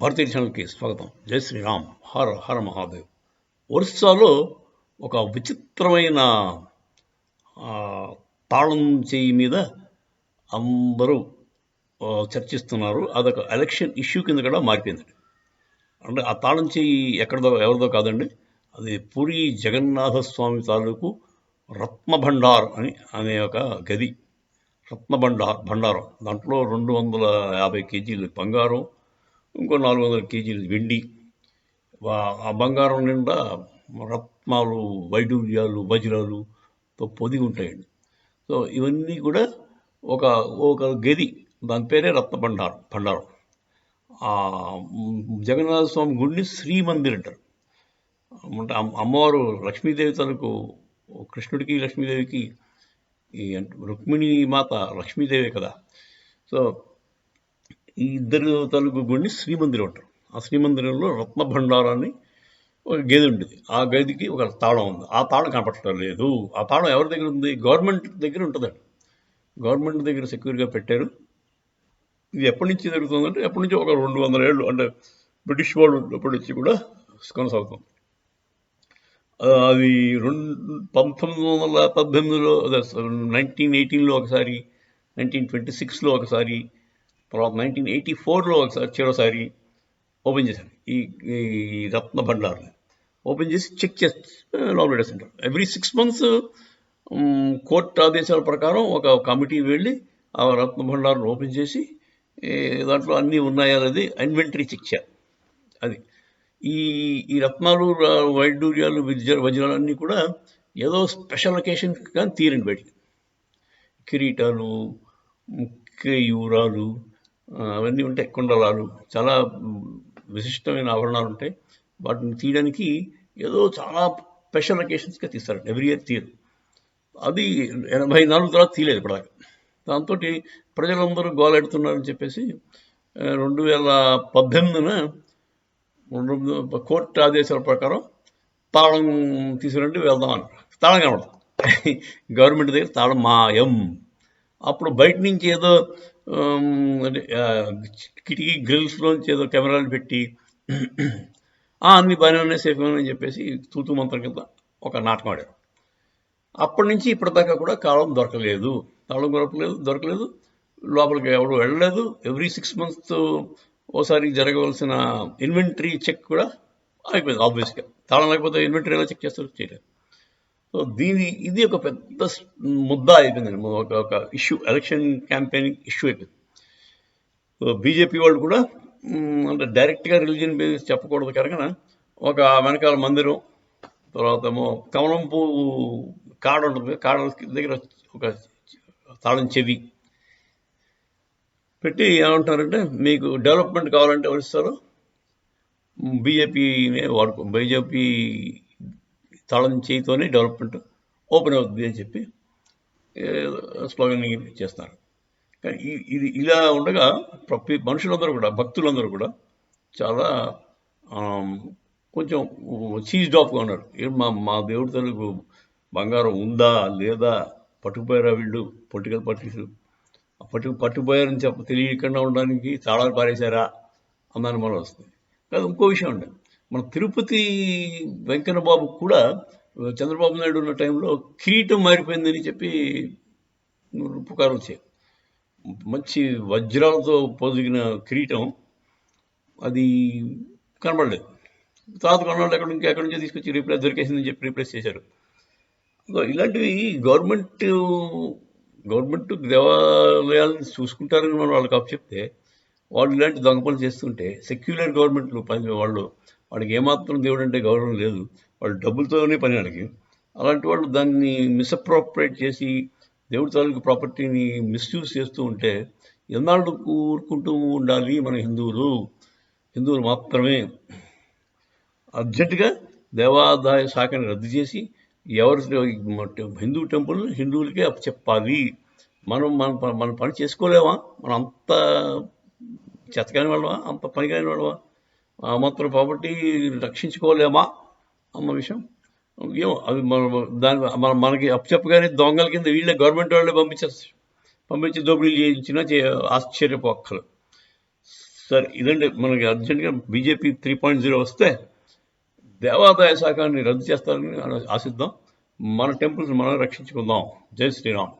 భారతీయ ఛానల్కి స్వాగతం. జై శ్రీరామ్. హర హర మహాదేవ్. ఒరిస్సాలో ఒక విచిత్రమైన తాళం చేయి మీద అందరూ చర్చిస్తున్నారు. అదొక ఎలక్షన్ ఇష్యూ కింద కూడా మారిపోయింది. అంటే ఆ తాళం చేయి ఎక్కడదో ఎవరిదో కాదండి. అది పూరి జగన్నాథ స్వామి తాలూకు రత్నభండార్ అని అనే ఒక గది. రత్నభండార్ భండారం. దాంట్లో రెండు వందల యాభై కేజీలు బంగారం ఇంకో నాలుగు వందల కేజీలు వెండి ఆ బంగారం నిండా రత్నాలు వైడూర్యాలు వజ్రాలు పొదిగి ఉంటాయండి. సో ఇవన్నీ కూడా ఒక ఒక గది దాని పేరే రత్న భండారం. భండారం జగన్నాథ స్వామి గుడిని శ్రీమందిర్ అంటారు. అంటే అమ్మవారు లక్ష్మీదేవి తనకు కృష్ణుడికి లక్ష్మీదేవికి ఈ అంటే రుక్మిణి మాత లక్ష్మీదేవి కదా. సో ఈ ఇద్దరు తలుగు గుడిని శ్రీమందిరం అంటారు. ఆ శ్రీమందిరంలో రత్న భండారాన్ని ఒక గది ఉంటుంది. ఆ గదికి ఒక తాళం ఉంది. ఆ తాళం కనపడటం లేదు. ఆ తాళం ఎవరి దగ్గర ఉంది? గవర్నమెంట్ దగ్గర ఉంటుందండి. గవర్నమెంట్ దగ్గర సెక్యూర్గా పెట్టారు. ఇది ఎప్పటి నుంచి జరుగుతుందంటే ఎప్పటి నుంచి ఒక రెండు వందల ఏళ్ళు అంటే బ్రిటిష్ వాళ్ళు ఎప్పటి నుంచి కూడా కొనసాగుతుంది. అది రెండు పంతొమ్మిది వందల పద్దెనిమిదిలో నైన్టీన్ ఎయిటీన్లో ఒకసారి నైన్టీన్ ట్వంటీ సిక్స్లో ఒకసారి తర్వాత నైన్టీన్ ఎయిటీ ఫోర్లో ఒకసారి చివరిసారి ఓపెన్ చేశాను ఈ ఈ రత్న భండార్ని. ఓపెన్ చేసి చెక్ చేసి లోపల పెట్టేస్తుంటారు ఎవ్రీ సిక్స్ మంత్స్ కోర్టు ఆదేశాల ప్రకారం ఒక కమిటీ వెళ్ళి ఆ రత్న భండార్ని ఓపెన్ చేసి దాంట్లో అన్నీ ఉన్నాయా అనేది ఇన్వెంటరీ చెక్ చేయాలి. అది. ఈ ఈ రత్నాలు వైడూర్యాలు విద్య వజ్రాలు అన్నీ కూడా ఏదో స్పెషల్ అకేషన్ కానీ తీరండి బయటికి. కిరీటాలు ముఖ్య యూరాలు అవన్నీ ఉంటాయి కుండలాలు చాలా విశిష్టమైన ఆభరణాలు ఉంటాయి వాటిని తీయడానికి ఏదో చాలా స్పెషల్ అకేషన్స్గా తీస్తారు. ఎవ్రీ ఇయర్ తీయరు. అది ఎనభై నాలుగు తర్వాత తీయలేదు ఇప్పటిదాకా దాంతో ప్రజలందరూ గోలెడుతున్నారని చెప్పేసి రెండు వేల పద్దెనిమిదిన రెండు కోర్టు ఆదేశాల ప్రకారం తాళం తీసుకురండి వెళ్దాం తాళం కనబడదు. గవర్నమెంట్ దగ్గర తాళం మాయం. అప్పుడు బయట నుంచి ఏదో కిటికీ గ్రిల్స్లోంచి ఏదో కెమెరాలు పెట్టి "ఆ, అన్ని బాగానే ఉన్నాయి సేఫ్గా అని చెప్పేసి తూతు మంత్రం కింద ఒక నాటకం ఆడారు. అప్పటి నుంచి ఇప్పటిదాకా కూడా కాలం దొరకలేదు. తాళం దొరకలేదు దొరకలేదు. లోపలికి ఎవరు వెళ్ళలేదు. ఎవ్రీ సిక్స్ మంత్స్ ఓసారి జరగవలసిన ఇన్వెంటరీ చెక్ కూడా అయిపోయింది ఆబ్వియస్గా తాళం లేకపోతే ఇన్వెంటరీ ఎలా చెక్ చేస్తారు చేయలేదు. సో దీని ఇది ఒక పెద్ద ముద్దా ముద్ద అయిపోయింది ఒక ఒక ఇష్యూ ఎలక్షన్ క్యాంపెయినింగ్ ఇష్యూ అయిపోయింది. సో బీజేపీ వాళ్ళు కూడా అంటే డైరెక్ట్గా రిలీజియన్ బేసిస్ చెప్పకూడదు కనుక ఒక వెనకాల మందిరం తర్వాత ఏమో కమలం పువ్వు కాడ ఉంటుంది కాడ దగ్గర ఒక తాళం చెవి పెట్టి ఏమంటారంటే మీకు డెవలప్మెంట్ కావాలంటే ఎవరిస్తారు బీజేపీనే వాడుకో బీజేపీ తాళం చేయితోనే డెవలప్మెంట్ ఓపెన్ అవుతుంది అని చెప్పి స్లోగన్ చేస్తారు. కానీ ఇది ఇలా ఉండగా ప్రతి మనుషులందరూ కూడా భక్తులందరూ కూడా చాలా కొంచెం సీజ్డ్ ఆఫ్గా ఉన్నారు. ఏం మా మా దేవుడి తెలుగు బంగారం ఉందా లేదా పట్టుకుపోయారా వీళ్ళు పొలిటికల్ పార్టీస్ పట్టు పట్టుపోయారని చెప్ప తెలియకుండా ఉండడానికి తాళాలు పారేశారా అన్న అనుమానం వస్తుంది. కాదు ఇంకో విషయం అండి మన తిరుపతి వెంకన్న బాబు కూడా చంద్రబాబు నాయుడు ఉన్న టైంలో కిరీటం మారిపోయిందని చెప్పి పుకారు వచ్చాయి మంచి వజ్రాలతో పొదిగిన కిరీటం అది కనబడలేదు. తర్వాత కొన్నాళ్ళు ఎక్కడ నుంచి ఎక్కడి నుంచో తీసుకొచ్చి రీప్లేస్ దొరికేసిందని చెప్పి రీప్లేస్ చేశారు. ఇలాంటివి గవర్నమెంట్ గవర్నమెంట్ దేవాలయాలను చూసుకుంటారని మనం వాళ్ళకి అప్పు చెప్తే వాళ్ళు ఇలాంటి దొంగ పనులు చేస్తుంటే సెక్యులర్ గవర్నమెంట్లు పని వాళ్ళు వాడికి ఏమాత్రం దేవుడు అంటే గౌరవం లేదు. వాళ్ళు డబ్బులతోనే పని వాళ్ళకి అలాంటి వాళ్ళు దాన్ని మిస్అప్రోప్రియేట్ చేసి దేవుడి తాలూకు ప్రాపర్టీని మిస్యూజ్ చేస్తూ ఉంటే ఎన్నాళ్ళు ఊరుకుంటూ ఉండాలి మన హిందువులు? హిందువులు మాత్రమే. అర్జెంటుగా దేవాదాయ శాఖని రద్దు చేసి ఎవరి హిందూ టెంపుల్ హిందువులకే చెప్పాలి మనం మన మన పని చేసుకోలేమా? మనం అంత చెత్తకాని వాళ్ళవా అంత పనికాని వాళ్ళవా మాత్రం కాబట్టి రక్షించుకోలేమా అన్న విషయం? ఏమో అది మన దాని మన మనకి అప్పచెప్పగానే దొంగల కింద వీళ్ళే గవర్నమెంట్ వాళ్ళే పంపించేస్తారు. పంపించి దోపిడీలు చేయించినా చే ఆశ్చర్యపోక్కలు. సరే ఇదండి మనకి అర్జెంట్గా బీజేపీ త్రీ పాయింట్ జీరో వస్తే దేవాదాయ శాఖని రద్దు చేస్తారని ఆశిద్దాం. మన టెంపుల్స్ మనం రక్షించుకుందాం. జై శ్రీరామ్.